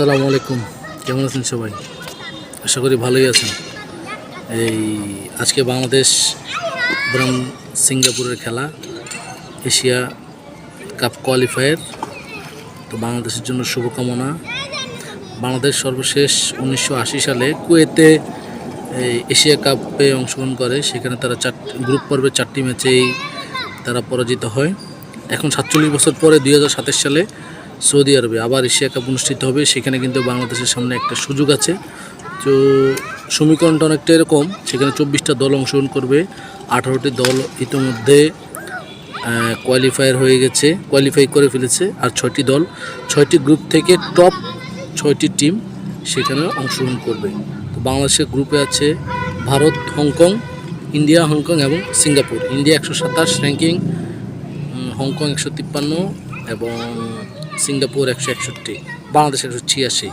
আসসালামু আলাইকুম। কেমন আছেন সবাই? আশা করি ভালোই আছেন। এই আজকে বাংলাদেশ বনাম সিঙ্গাপুরের খেলা, এশিয়া কাপ কোয়ালিফায়ার তো বাংলাদেশের জন্য শুভকামনা। বাংলাদেশ সর্বশেষ উনিশশো আশি সালে কুয়েতে এই এশিয়া কাপে অংশগ্রহণ করে। সেখানে তারা চার গ্রুপ পর্বে চারটি ম্যাচেই তারা পরাজিত হয়। এখন সাতচল্লিশ বছর পরে দুই হাজার সাতাশ সালে সৌদি আরবে আবার এশিয়া কাপ অনুষ্ঠিত হবে। সেখানে কিন্তু বাংলাদেশের সামনে একটা সুযোগ আছে। তো সমীকরণটা অনেকটা এরকম, সেখানে চব্বিশটা দল অংশগ্রহণ করবে। আঠারোটি দল ইতিমধ্যে কোয়ালিফায়ার হয়ে গেছে কোয়ালিফাই করে ফেলেছে আর ছয়টি দল। ছয়টি গ্রুপ থেকে টপ ছয়টি টিম সেখানে অংশগ্রহণ করবে। তো বাংলাদেশের গ্রুপে আছে Bharat, Hong Kong, India, Hong Kong এবং সিঙ্গাপুর। ইন্ডিয়া একশো সাতাশ র্যাঙ্কিং হংকং একশো তিপ্পান্ন এবং সিঙ্গাপুর একশো একষট্টি, বাংলাদেশ একশো ছিয়াশি।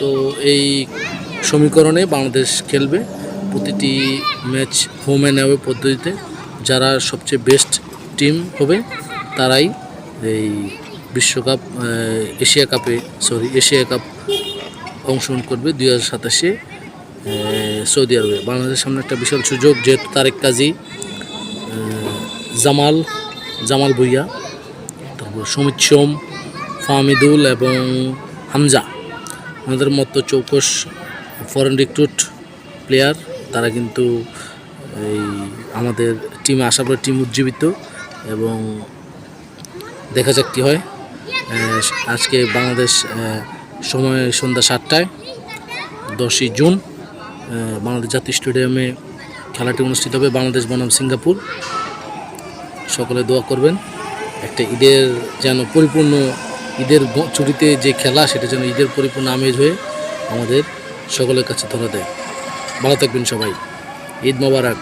তো এই সমীকরণে বাংলাদেশ খেলবে। প্রতিটি ম্যাচ হোম অ্যান্ড অ্যাওয়ে পদ্ধতিতে যারা সবচেয়ে বেস্ট টিম হবে, তারাই এই বিশ্বকাপ এশিয়া কাপে সরি এশিয়া কাপ অংশগ্রহণ করবে দুই হাজার সাতাশে সৌদি আরবে। বাংলাদেশের সামনে একটা বিশাল সুযোগ, যেহেতু তারেক কাজী জামাল জামাল ভুইয়া তারপর সমিত সোম, ফাহমিদুল এবং হামজা। আমাদের মতো চৌকস ফরেন রিক্রুট প্লেয়ার তারা কিন্তু এই আমাদের টিমে আসার পরে টিম উজ্জীবিত এবং দেখা যাক কী হয়। আজকে বাংলাদেশ সময় সন্ধ্যা সাতটায়, দশই জুন বাংলাদেশ জাতীয় স্টেডিয়ামে খেলাটি অনুষ্ঠিত হবে। বাংলাদেশ বনাম সিঙ্গাপুর। সকলে দোয়া করবেন। একটা ঈদের যেন পরিপূর্ণ ঈদের ছুটিতে যে খেলা, সেটা যেন ঈদের পরিপূর্ণ আমেজ হয়ে আমাদের সকলের কাছে ধরা দেয়। ভালো থাকবেন সবাই। ঈদ মোবারক।